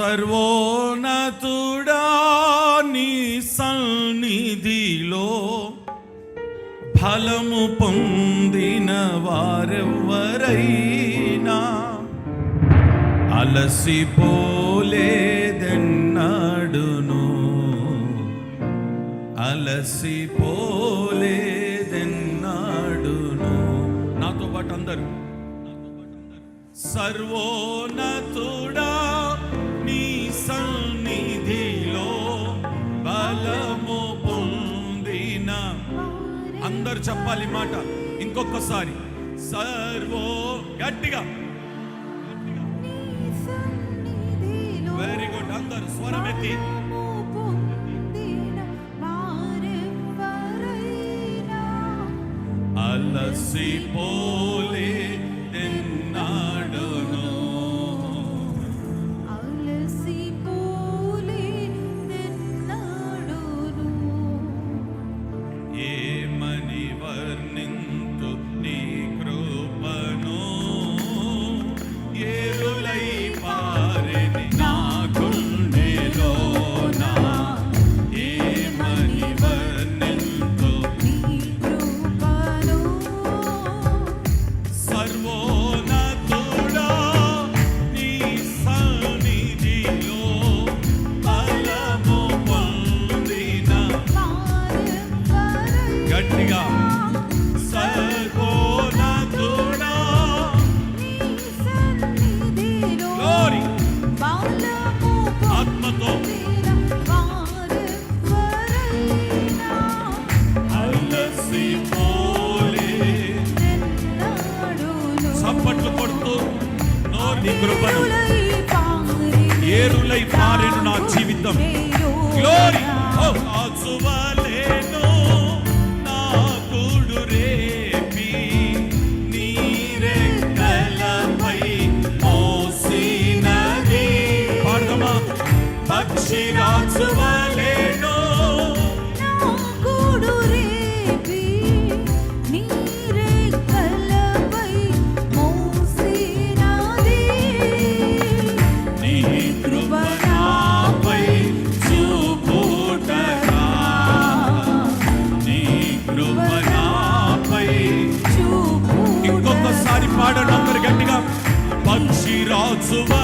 సర్వోన్నతుడా నీ సన్నిధిలో. ఫలము పొందిన వారెవ్వరైనా. అలసిపోలేదెన్నడును అలసిపోలేదెన్నడును నాతో పాటు అందరు. సర్వోన్నతుడా అందరు చెప్పాలి మాట. ఇంకొకసారి. సర్వో గట్టిగా. వెరీ గుడ్ అందరు స్వరం ఎత్తి. అలసిపోలే కృపను. ఏరులై పారెను నా జీవితం. గ్లోరీ పాడండి అందరు గట్టిగా. పక్షి రాజువలేను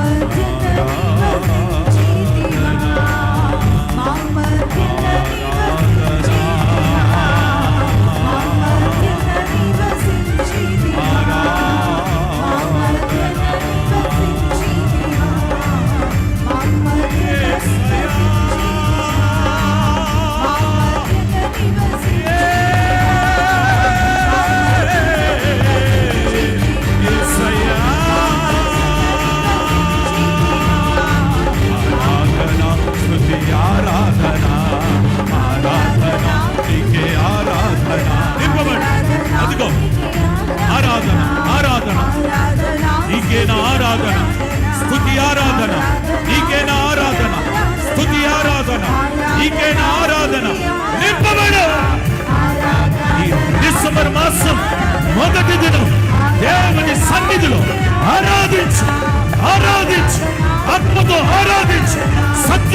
정말 그 డిసెంబర్ మాసం మొదటి దినం దేవుని సన్నిధిలో ఆరాధించు ఆరాధించు ఆత్మతో ఆరాధించు సత్య